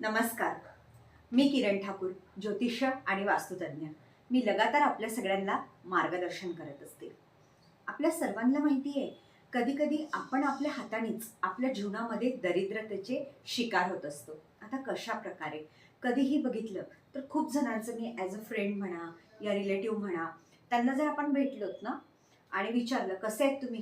नमस्कार. मी किरण ठाकूर ज्योतिष्य आणि वास्तुतज्ञ. मी लगातार आपल्या सगळ्यांना मार्गदर्शन करत असते. आपल्या सर्वांना माहिती आहे कधीकधी आपण आपल्या हातानेच आपल्या जीवनामध्ये दरिद्रतेचे शिकार होत असतो. आता कशा प्रकारे? कधीही बघितलं तर खूप जणांचं मी ॲज अ फ्रेंड म्हणा या रिलेटिव्ह म्हणा त्यांना जर आपण भेटलोत ना आणि विचारलं कसे आहेत तुम्ही?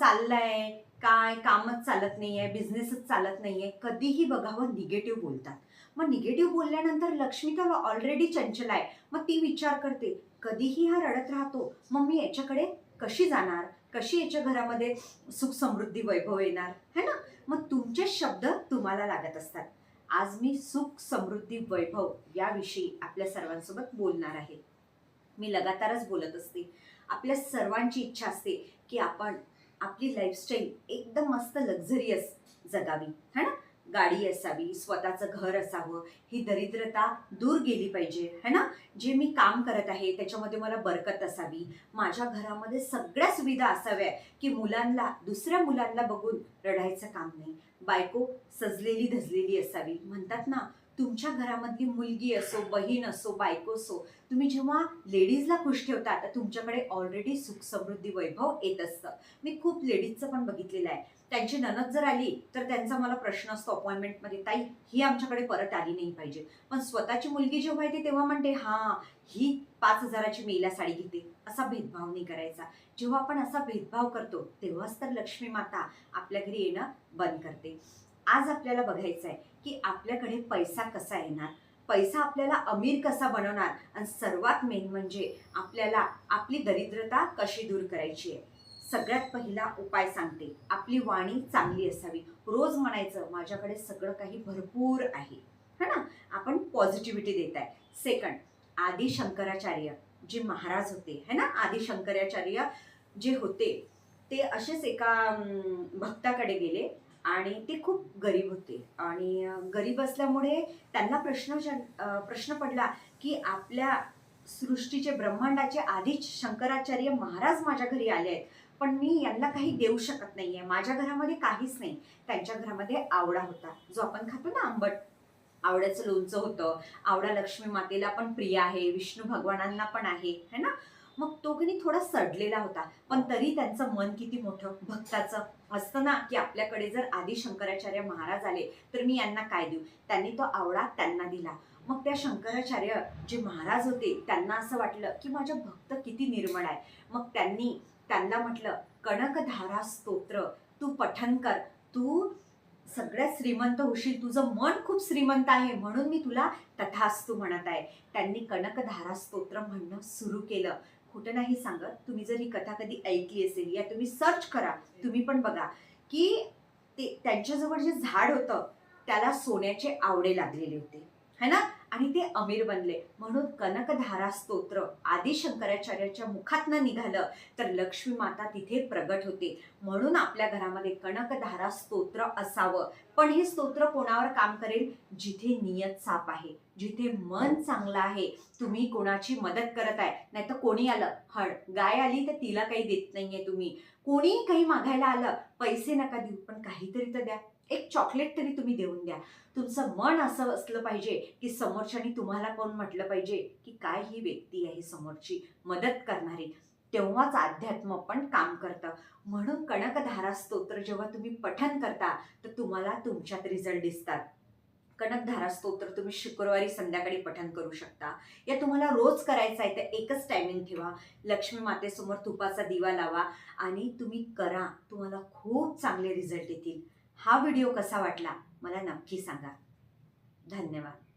चाललं आहे काय कामच चालत नाही आहे बिझनेसच चालत नाही आहे कधीही बघावं निगेटिव्ह बोलतात. मग निगेटिव्ह बोलल्यानंतर लक्ष्मी तर ऑलरेडी चंचल आहे मग ती विचार करते कधीही हा रडत राहतो मग मी याच्याकडे कशी जाणार? कशी याच्या घरामध्ये सुख समृद्धी वैभव येणार? है ना? मग तुमचे शब्द तुम्हाला लागत असतात. आज मी सुख समृद्धी वैभव याविषयी आपल्या सर्वांसोबत बोलणार आहे. मी लगातारच बोलत असते. आपल्या सर्वांची इच्छा असते की आपण आपली लाईफस्टाईल एकदम मस्त लक्झरियस जगावी है ना? गाडी असावी स्वतःचं घर असावं ही दरिद्रता दूर गेली पाहिजे है ना? जे मी काम करत आहे त्याच्यामध्ये मला बरकत असावी. माझ्या घरामध्ये सगळ्या सुविधा असाव्या की मुलांना दुसऱ्या मुलांना बघून रडायचं काम नाही. बायको सजलेली धजलेली असावी. म्हणतात ना तुमच्या घरामधली मुलगी असो बहीण असो बायको असो तुम्ही जेव्हा लेडीजला खुश ठेवता तर तुमच्याकडे ऑलरेडी सुख समृद्धी वैभव येत असतं. मी खूप लेडीजचं पण बघितलेलं आहे. त्यांची ननद जर आली तर त्यांचा मला प्रश्न असतो अपॉइंटमेंटमध्ये ताई ही आमच्याकडे परत आली नाही पाहिजे. पण स्वतःची मुलगी जेव्हा येते तेव्हा म्हणते हां ही पाच हजाराची मेला साडी घेते. असा भेदभाव नाही करायचा. जेव्हा आपण असा भेदभाव करतो तेव्हाच तर लक्ष्मी माता आपल्या घरी येणं बंद करते. आज आपल्याला बघायचं आहे की आपल्याकडे पैसा कसा येणार? पैसा आपल्याला अमीर कसा बनवणार? आणि सर्वात मेन म्हणजे आपल्याला आपली दरिद्रता कशी दूर करायची आहे? सगळ्यात पहिला उपाय सांगते. आपली वाणी चांगली असावी. रोज म्हणायचं माझ्याकडे सगळं काही भरपूर आहे. है ना? आपण पॉझिटिव्हिटी देत आहे सेकंड आदी शंकराचार्य जे महाराज होते है ना? आदी शंकराचार्य जे होते ते असेच एका भक्ताकडे गेले. आणि ते खूप गरीब होते. आणि गरीब असल्यामुळे त्यांना प्रश्न जन- प्रश्न पडला की आपल्या सृष्टीचे ब्रह्मांडाचे आधीच शंकराचार्य महाराज माझ्या घरी आले आहेत. पण मी यांना काही देऊ शकत नाही आहे माझ्या घरामध्ये काहीच नाही. त्यांच्या घरामध्ये आवडा होता. जो आपण खातो ना आंबट आवड्याचं लोणचं होतं. आवडा लक्ष्मी मातेला पण प्रिय आहे. विष्णू भगवानांना पण आहे. है ना? मग तो कधी थोडा सडलेला होता. पण तरी त्यांचं मन किती मोठं भक्ताचं असतं ना की आपल्याकडे जर आधी शंकराचार्य महाराज आले तर मी यांना काय देऊ? त्यांनी तो आवडा त्यांना दिला. मग त्या शंकराचार्य जे महाराज होते त्यांना असं वाटलं की माझ्या भक्त किती निर्मळ आहे. मग त्यांनी त्यांना म्हटलं कणकधारा स्तोत्र तू पठन कर. तू सगळ्यात श्रीमंत होशील. तुझं मन खूप श्रीमंत आहे. म्हणून मी तुला तथास्तू म्हणत आहे. त्यांनी कनकधारा स्तोत्र म्हणणं सुरू केलं. खोटं नाही सांगत. तुम्ही जर ही कथा कधी ऐकली असेल या तुम्ही सर्च करा. तुम्ही पण बघा की ते त्यांच्याजवळ जे झाड होतं त्याला सोन्याचे आवडे लागलेले होते. है ना? आणि ते अमीर बनले. म्हणून कनकधारा स्तोत्र आदि शंकराचार्याच्या मुखातनं निघालं. तर लक्ष्मी माता तिथे प्रगट होते. म्हणून आपल्या घरामध्ये कनकधारा स्तोत्र असावं. पण हे स्तोत्र कोणावर काम करेल? जिथे नियत साप आहे. जिथे मन चांगलं आहे. तुम्ही कोणाची मदत करत आहे? नाही तर कोणी आलं? हड. गाय आली तर तिला काही देत नाहीये तुम्ही. कोणी काही मागायला आलं पैसे नका देऊ पण काहीतरी तर द्या. एक चॉकलेट तरी तुम्ही देऊन द्या. तुमचं मन असं असलं पाहिजे की समोरच्यानी तुम्हाला कोण म्हटलं पाहिजे की काय ही व्यक्ती आहे समोरची मदत करणारी. तेव्हाच अध्यात्म पण काम करतं. म्हणून कणकधारा स्तोत्र जेव्हा तुम्ही पठन करता तर तुम्हाला तुमच्यात रिझल्ट दिसतात. कणकधारा स्तोत्र तुम्ही शुक्रवारी संध्याकाळी पठन करू शकता. या तुम्हाला रोज करायचं आहे तर एकच टायमिंग ठेवा. लक्ष्मी मातेसमोर तुपाचा दिवा लावा आणि तुम्ही करा. तुम्हाला खूप चांगले रिझल्ट येतील. हा व्हिडिओ कसा वाटला? मला नक्की सांगा. धन्यवाद.